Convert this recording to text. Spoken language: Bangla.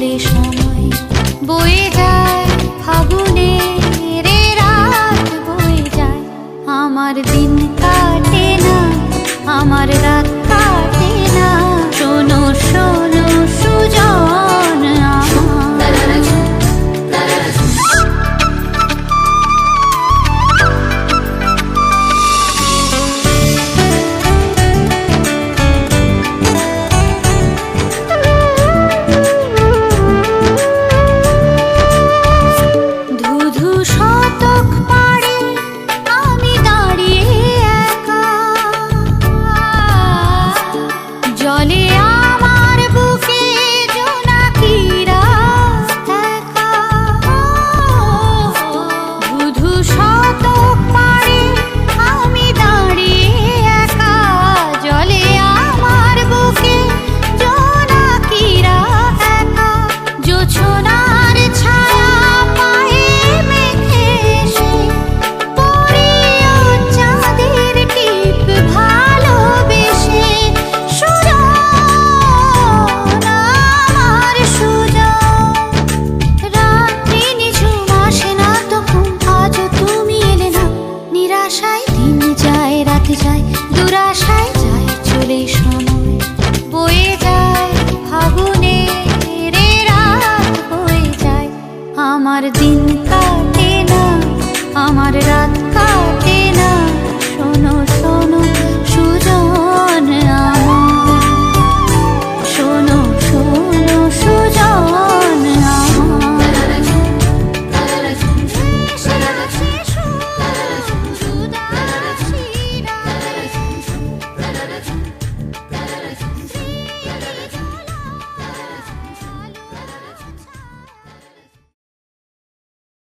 বলে সময় বয়ে আমার দিন তা